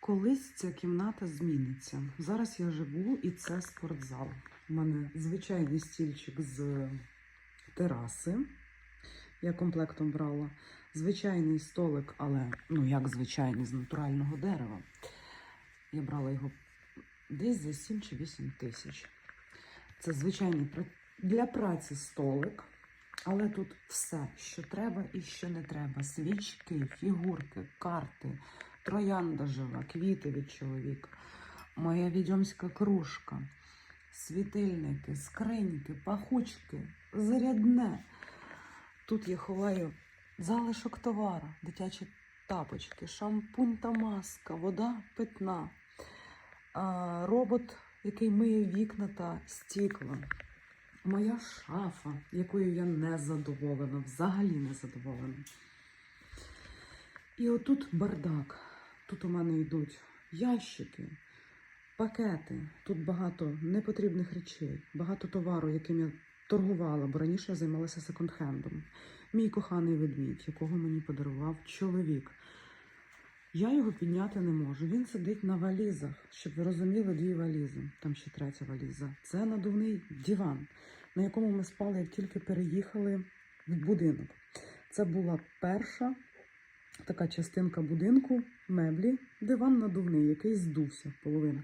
Колись ця кімната зміниться. Зараз я живу і це спортзал. У мене звичайний стільчик з тераси. Я комплектом брала. Звичайний столик, але ну як звичайний, з натурального дерева. Я брала його десь за 7 чи 8 тисяч. Це звичайний для праці столик, але тут все, що треба і що не треба: свічки, фігурки, карти, троянда жива, квіти від чоловіка, моя відьомська кружка, світильники, скриньки, пахучки, зарядне. Тут я ховаю залишок товару, дитячі тапочки, шампунь та маска, вода питна, робот, який миє вікна та стікла. Моя шафа, якою я не задоволена, взагалі не задоволена. І отут бардак. Тут у мене йдуть ящики, пакети. Тут багато непотрібних речей, багато товару, яким я торгувала, бо раніше я займалася секонд-хендом. Мій коханий ведмідь, якого мені подарував чоловік. Я його підняти не можу. Він сидить на валізах, щоб ви розуміли, дві валізи. Там ще третя валіза. Це надувний диван, на якому ми спали, як тільки переїхали в будинок. Це була перша така частинка будинку, меблі, диван надувний, який здувся половина.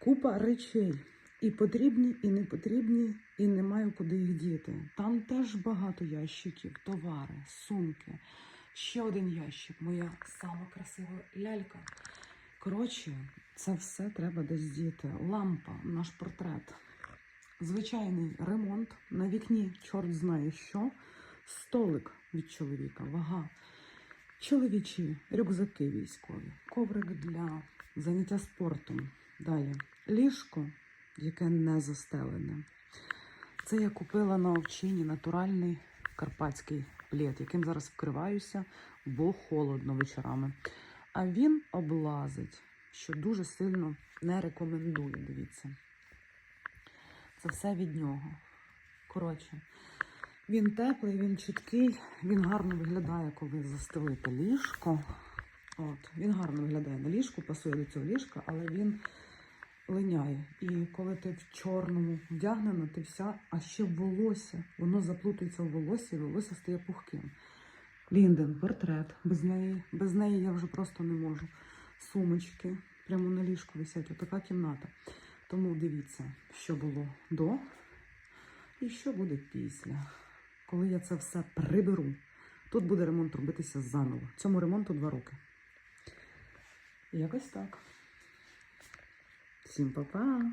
Купа речей. І потрібні, і не потрібні, і не маю куди їх діти. Там теж багато ящиків, товари, сумки. Ще один ящик, моя сама красива лялька. Коротше, це все треба десь діти. Лампа, наш портрет. Звичайний ремонт. На вікні чорт знає що. Столик від чоловіка, вага. Чоловічі рюкзаки військові, коврик для заняття спортом. Далі ліжко, яке не застелене. Це я купила на овчині натуральний карпатський плед, яким зараз вкриваюся, бо холодно вечорами. А він облазить, що дуже сильно не рекомендую. Дивіться. Це все від нього. Коротше, він теплий, він чіткий, він гарно виглядає, коли застелите ліжко. От, він гарно виглядає на ліжку, пасує до цього ліжка, але він линяє. І коли ти в чорному вдягнена, ти вся, а ще волосся, воно заплутується в волосі, і волосся стає пухким. Лінден, портрет. Без неї, без неї я вже просто не можу. Сумочки прямо на ліжку висять. Отака кімната. Тому дивіться, що було до і що буде після. Коли я це все приберу, тут буде ремонт робитися заново. Цьому ремонту два роки. Якось так. Всім па-па!